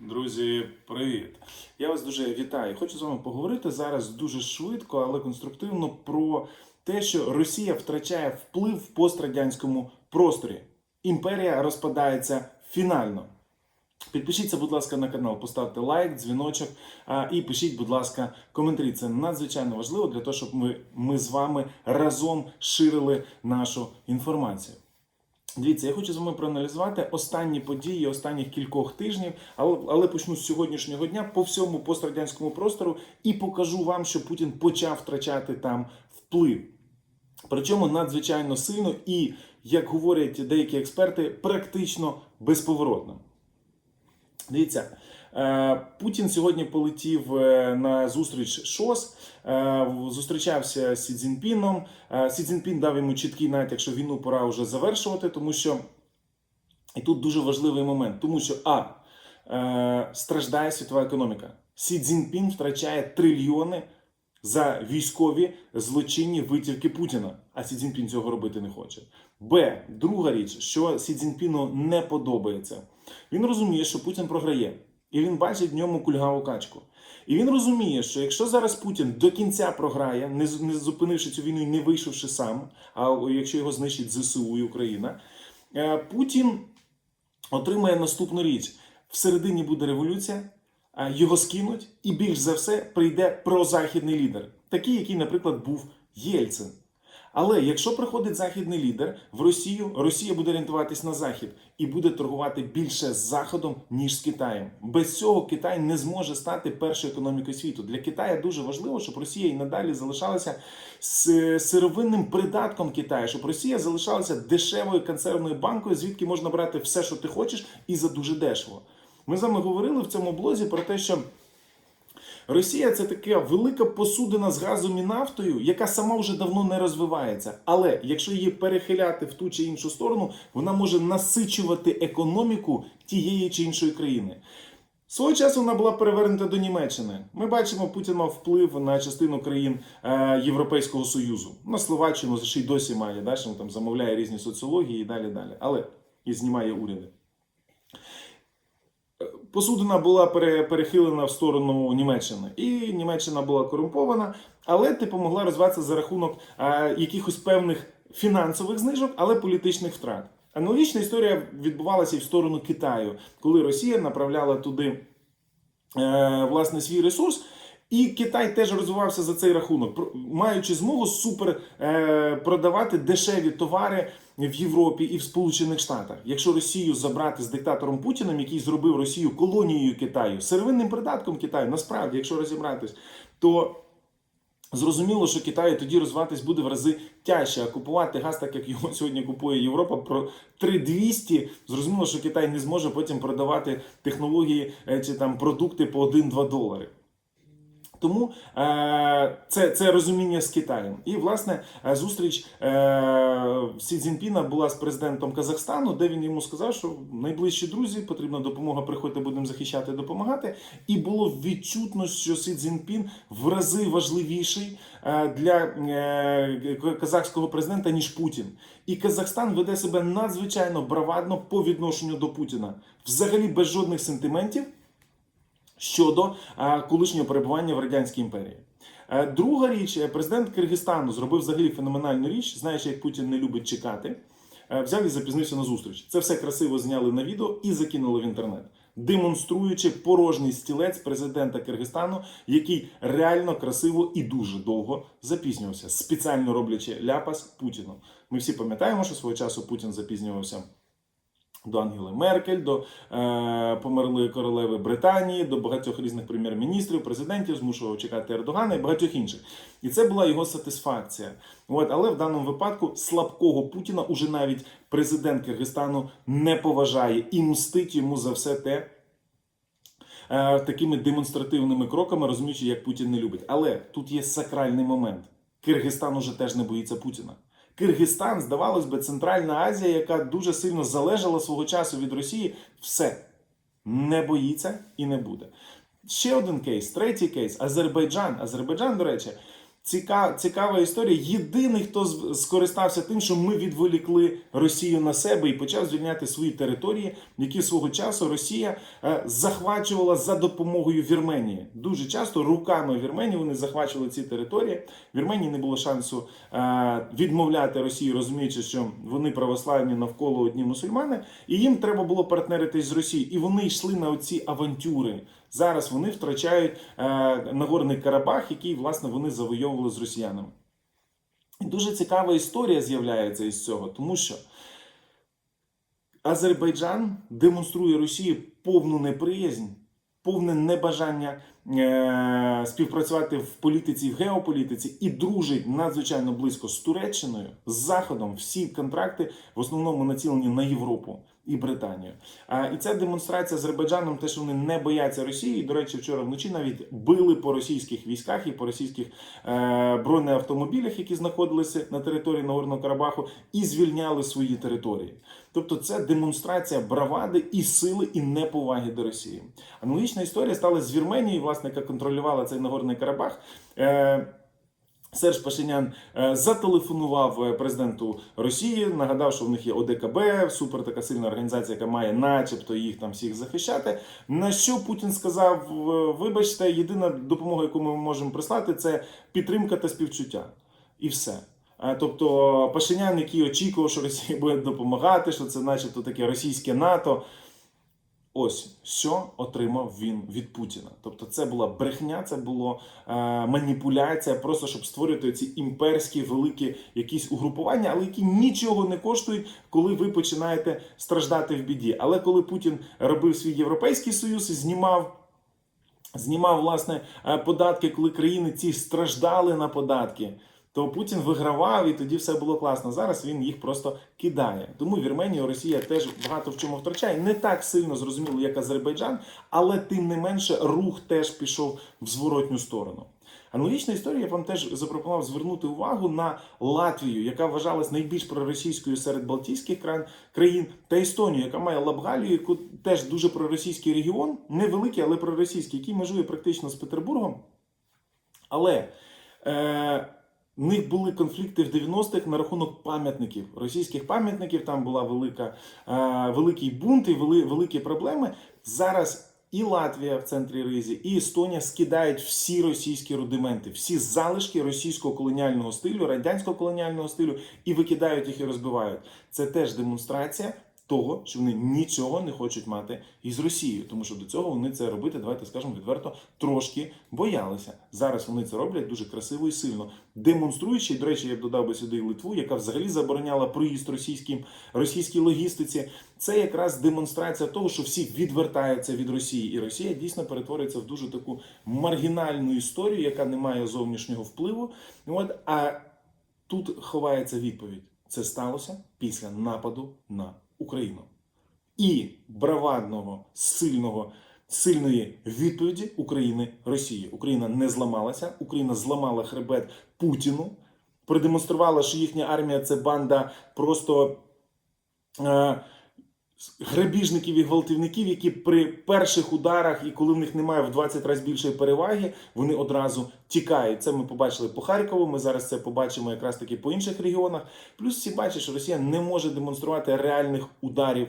Друзі, привіт! Я вас дуже вітаю. Хочу з вами поговорити зараз дуже швидко, але конструктивно про те, що Росія втрачає вплив в пострадянському просторі. Імперія розпадається фінально. Підпишіться, будь ласка, на канал, поставте лайк, дзвіночок а, і пишіть, будь ласка, коментарі. Це надзвичайно важливо для того, щоб ми, ми з вами разом ширили нашу інформацію. Дивіться, я хочу з вами проаналізувати останні події останніх кількох тижнів, але, але почну з сьогоднішнього дня по всьому пострадянському простору і покажу вам, що Путін почав втрачати там вплив. Причому надзвичайно сильно і, як говорять деякі експерти, практично безповоротно. Дивіться, Путін сьогодні полетів е, на зустріч ШОС, е, зустрічався з Сі Цзіньпіном. Е, Сі Цзіньпін дав йому чіткий натяк, що війну пора вже завершувати, тому що і тут дуже важливий момент, тому що А. е, Страждає світова економіка. Сі Цзіньпін втрачає трильйони за військові злочинні витівки Путіна, а Сі Цзіньпін цього робити не хоче. Б. Друга річ, що Сі Цзіньпіну не подобається. Він розуміє, що Путін програє, і він бачить в ньому кульгаву качку. І він розуміє, що якщо зараз Путін до кінця програє, не, не зупинивши цю війну і не вийшовши сам, а якщо його знищить ЗСУ і Україна, е, Путін отримає наступну річ: всередині буде революція, його скинуть, і більш за все прийде прозахідний лідер, такий, який, наприклад, був Єльцин. Але якщо приходить західний лідер в Росію, Росія буде орієнтуватись на захід і буде торгувати більше з Заходом ніж з Китаєм. Без цього Китай не зможе стати першою економікою світу. Для Китаю дуже важливо, щоб Росія і надалі залишалася сировинним придатком Китаю, щоб Росія залишалася дешевою консервною банкою, звідки можна брати все, що ти хочеш, і за дуже дешево. Ми з вами говорили в цьому блозі про те, що Росія це така велика посудина з газом і нафтою, яка сама вже давно не розвивається. Але якщо її перехиляти в ту чи іншу сторону, вона може насичувати економіку тієї чи іншої країни. Свого часу вона була перевернута до Німеччини. Ми бачимо, Путін мав вплив на частину країн е, Європейського Союзу. На Словаччину ще й досі має, да, що він там замовляє різні соціології і далі далі. Але і знімає уряди. Посудина була пере- перехилена в сторону Німеччини, і Німеччина була корумпована, але типу могла розвиватися за рахунок е, якихось певних фінансових знижок, але політичних втрат. Аналогічна історія відбувалася і в сторону Китаю, коли Росія направляла туди е, власне свій ресурс. І Китай теж розвивався за цей рахунок, маючи змогу супер е, продавати дешеві товари в Європі і в Сполучених Штатах. Якщо Росію забрати з диктатором Путіним, який зробив Росію колонією Китаю, сировинним придатком Китаю, насправді, якщо розібратись, то Зрозуміло, що Китаю тоді розвиватись буде в рази тяжче, а купувати газ, так як його сьогодні купує Європа, про 3200, Зрозуміло, що Китай не зможе потім продавати технології е, чи там продукти по 1-2 долари. Тому е, це, це розуміння з Китаєм. І власне е, зустріч Сі Цзіньпіна була з президентом Казахстану, де він йому сказав, що найближчі друзі, потрібна допомога, приходьте, будемо захищати, допомагати. І було відчутно, що Сі Цзіньпін в рази важливіший е, для е, казахського президента, ніж Путін. І Казахстан веде себе надзвичайно бравадно по відношенню до Путіна, взагалі без жодних сентиментів щодо колишнього перебування в радянській імперії. Е, Друга річ, е, президент Киргизстану зробив взагалі феноменальну річ, знаючи, як Путін не любить чекати. е, Взяв і запізнився на зустріч. Це все красиво зняли на відео і закинули в інтернет, демонструючи порожній стілець президента Киргизстану, який реально красиво і дуже довго запізнювався, спеціально роблячи ляпас Путіну. Ми всі пам'ятаємо, що свого часу Путін запізнювався до Ангели Меркель, до е, померлої королеви Британії, до багатьох різних прем'єр-міністрів, президентів, змушував чекати Ердогана і багатьох інших. І це була його сатисфакція. От, але в даному випадку слабкого Путіна уже навіть президент Киргизстану не поважає і мстить йому за все те. е, Такими демонстративними кроками, розуміючи, як Путін не любить. Але тут є сакральний момент. Киргизстан уже теж не боїться Путіна. Киргизстан, здавалось би, Центральна Азія, яка дуже сильно залежала свого часу від Росії, все не боїться і не буде. Ще один кейс, третій кейс Азербайджан. Азербайджан, до речі, Ціка, цікава історія. Єдиний, хто скористався тим, що ми відволікли Росію на себе і почав звільняти свої території, які свого часу Росія е, захвачувала за допомогою Вірменії. Дуже часто руками Вірменії вони захвачували ці території. Вірменії не було шансу е, відмовляти Росії, розуміючи, що вони православні навколо одні мусульмани, і їм треба було партнеритись з Росією. І вони йшли на оці авантюри. Зараз вони втрачають е, Нагорний Карабах, який власне вони завойовували з росіянами. І дуже цікава історія з'являється із цього, тому що Азербайджан демонструє Росії повну неприязнь, повне небажання співпрацювати в політиці, в геополітиці і дружить надзвичайно близько з Туреччиною, з Заходом. Всі контракти в основному націлені на Європу і Британію. І ця демонстрація Азербайджаном, те, що вони не бояться Росії. До речі, вчора вночі навіть били по російських військах і по російських е- бронеавтомобілях, які знаходилися на території Нагорного Карабаху, і звільняли свої території. Тобто, це демонстрація бравади і сили, і неповаги до Росії. Аналогічна історія стала з Вірменією, власне, яка контролювала цей Нагорний Карабах. Е- Серж Пашинян е, зателефонував е, президенту Росії, нагадав, що в них є ОДКБ, супер така сильна організація, яка має, начебто, їх там всіх захищати. На що Путін сказав: вибачте, єдина допомога, яку ми можемо прислати, це підтримка та співчуття. І все. Тобто Пашинян, який очікував, що Росія буде допомагати, що це, начебто, таке російське НАТО. Ось що отримав він від Путіна. Тобто, це була брехня, це було е, маніпуляція, просто щоб створити ці імперські великі якісь угрупування, але які нічого не коштують, коли ви починаєте страждати в біді. Але коли Путін робив свій європейський союз і знімав. Знімав власне е, податки, коли країни ці страждали на податки, то Путін вигравав і тоді все було класно. Зараз він їх просто кидає. Тому Вірменію Росія теж багато в чому втрачає. Не так сильно зрозуміло, як Азербайджан, але тим не менше рух теж пішов в зворотню сторону. Аналогічна історія я вам теж запропонував звернути увагу на Латвію, яка вважалась найбільш проросійською серед Балтійських країн, та Естонію, яка має Лабгалію, яку теж дуже проросійський регіон, невеликий, але проросійський, який межує практично з Петербургом. Але е, в них були конфлікти в 90-х на рахунок пам'ятників, російських пам'ятників. Там була велика, е, великий бунт і вели, великі проблеми. Зараз і Латвія в центрі Ризі, і Естонія скидають всі російські рудименти, всі залишки російського колоніального стилю, радянського колоніального стилю і викидають їх і розбивають. Це теж демонстрація. Того, що вони нічого не хочуть мати із Росією, тому що до цього вони це робити, давайте скажемо відверто, трошки боялися. Зараз вони це роблять дуже красиво і сильно, демонструючи, до речі, я б додав би сюди Литву, яка взагалі забороняла проїзд російським російській логістиці. Це якраз демонстрація того, що всі відвертаються від Росії, і Росія дійсно перетворюється в дуже таку маргінальну історію, яка не має зовнішнього впливу. От а тут ховається відповідь: це сталося після нападу на Україну і бравадного, сильного, сильної відповіді України Росії. Україна не зламалася, Україна зламала хребет Путіну, продемонструвала, що їхня армія це банда просто. Е- Грабіжників і гвалтівників, які при перших ударах, і коли в них немає в 20 разів більшої переваги, вони одразу тікають. Це ми побачили по Харкову. Ми зараз це побачимо якраз таки по інших регіонах. Плюс всі бачать, що Росія не може демонструвати реальних ударів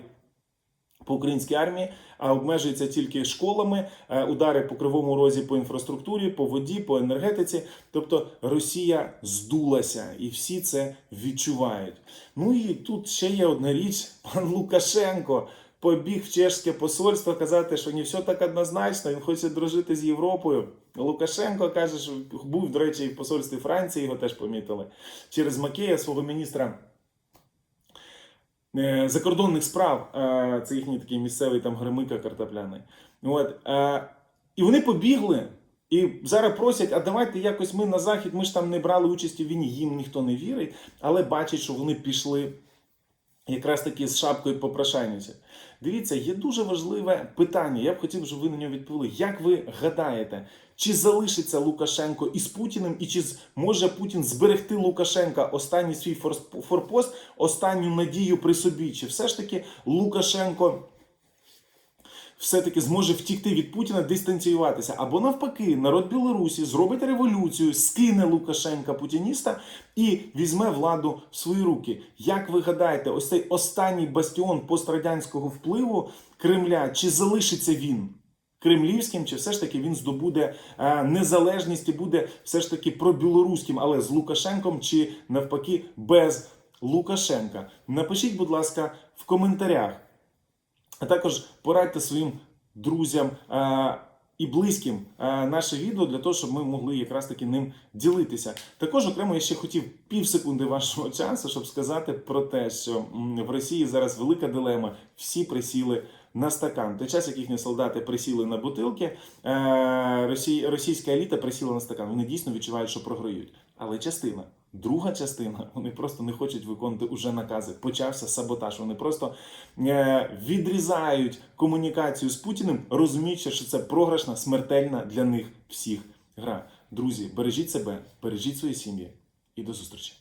по українській армії, а обмежується тільки школами, е, удари по кривому розі по інфраструктурі, по воді, по енергетиці. Тобто Росія здулася, і всі це відчувають. Ну і тут ще є одна річ: пан Лукашенко. Побіг в чешське посольство казати, що не все так однозначно, він хоче дружити з Європою. Лукашенко каже, що був, до речі, в посольстві Франції, його теж помітили. Через Макея, свого міністра закордонних справ, е, це їхній такий місцевий там гримика картопляний. От, е, і вони побігли. І зараз просять, а давайте якось ми на захід, ми ж там не брали участі в війні, їм ніхто не вірить, але бачить, що вони пішли якраз таки з шапкою попрошайниці. Дивіться, є дуже важливе питання. Я б хотів, щоб ви на нього відповіли. Як ви гадаєте, чи залишиться Лукашенко із Путіним, і чи може Путін зберегти Лукашенка останній свій форпост, останню надію при собі? Чи все ж таки Лукашенко все-таки зможе втікти від Путіна, дистанціюватися. Або навпаки, народ Білорусі зробить революцію, скине Лукашенка путініста і візьме владу в свої руки. Як ви гадаєте, ось цей останній бастіон пострадянського впливу Кремля, чи залишиться він? Кремлівським, чи все ж таки він здобуде е, незалежність і буде все ж таки пробілоруським, але з Лукашенком, чи навпаки без Лукашенка? Напишіть, будь ласка, в коментарях. А також порадьте своїм друзям е, і близьким е, наше відео для того, щоб ми могли якраз таки ним ділитися. Також окремо я ще хотів пів секунди вашого часу, щоб сказати про те, що в Росії зараз велика дилема. Всі присіли на стакан. Той час, як їхні солдати присіли на бутилки, е, російська еліта присіла на стакан. Вони дійсно відчувають, що програють. Але частина, друга частина, вони просто не хочуть виконувати уже накази. Почався саботаж. Вони просто е, відрізають комунікацію з Путіним, розуміючи, що це програшна, смертельна для них всіх гра. Друзі, бережіть себе, бережіть свої сім'ї і до зустрічі.